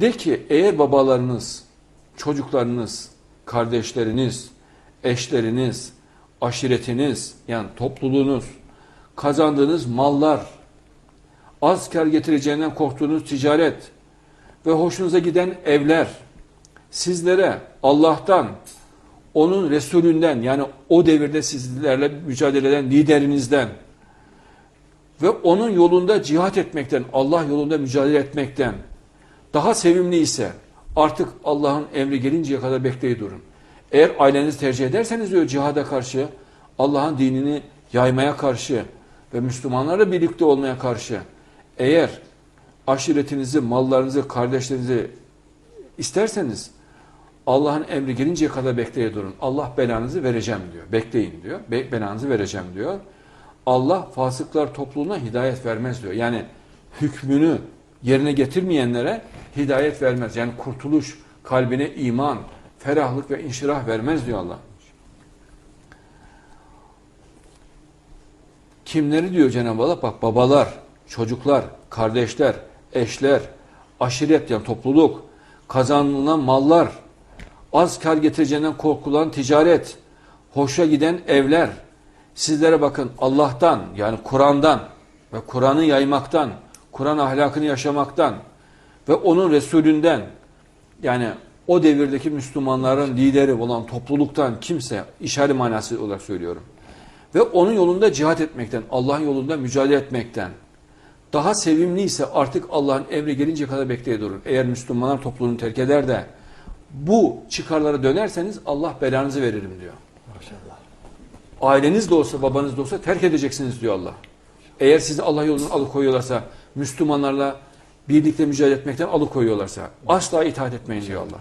De ki eğer babalarınız, çocuklarınız, kardeşleriniz, eşleriniz, aşiretiniz yani topluluğunuz, kazandığınız mallar, az kar getireceğinden korktuğunuz ticaret ve hoşunuza giden evler sizlere Allah'tan, onun Resulünden yani o devirde sizlerle mücadele eden liderinizden ve onun yolunda cihat etmekten, Allah yolunda mücadele etmekten daha sevimli ise artık Allah'ın emri gelinceye kadar bekleyi durun. Eğer ailenizi tercih ederseniz diyor cihada karşı, Allah'ın dinini yaymaya karşı ve Müslümanlarla birlikte olmaya karşı eğer aşiretinizi, mallarınızı, kardeşlerinizi isterseniz Allah'ın emri gelinceye kadar bekleye durun. Allah belanızı vereceğim diyor. Bekleyin diyor. Be belanızı vereceğim diyor. Allah fasıklar topluluğuna hidayet vermez diyor. Yani hükmünü yerine getirmeyenlere hidayet vermez. Yani kurtuluş, kalbine iman, ferahlık ve inşirah vermez diyor Allah. Kimleri diyor Cenab-ı Allah? Bak babalar, çocuklar, kardeşler, eşler, aşiret yani topluluk, kazanılan mallar, az kar getireceğinden korkulan ticaret, hoşa giden evler. Sizlere bakın Allah'tan yani Kur'an'dan ve Kur'an'ı yaymaktan, Kur'an ahlakını yaşamaktan ve onun Resulünden yani o devirdeki Müslümanların lideri olan topluluktan kimse işaret manası olarak söylüyorum. Ve onun yolunda cihat etmekten, Allah'ın yolunda mücadele etmekten daha sevimli ise artık Allah'ın emri gelince kadar bekleye durun. Eğer Müslümanlar topluluğunu terk eder de bu çıkarlara dönerseniz Allah belanızı veririm diyor. Maşallah. Aileniz de olsa babanız da olsa terk edeceksiniz diyor Allah. Eğer sizi Allah yolundan alıkoyuyorlarsa, Müslümanlarla birlikte mücadele etmekten alıkoyuyorlarsa asla itaat etmeyin diyor Allah.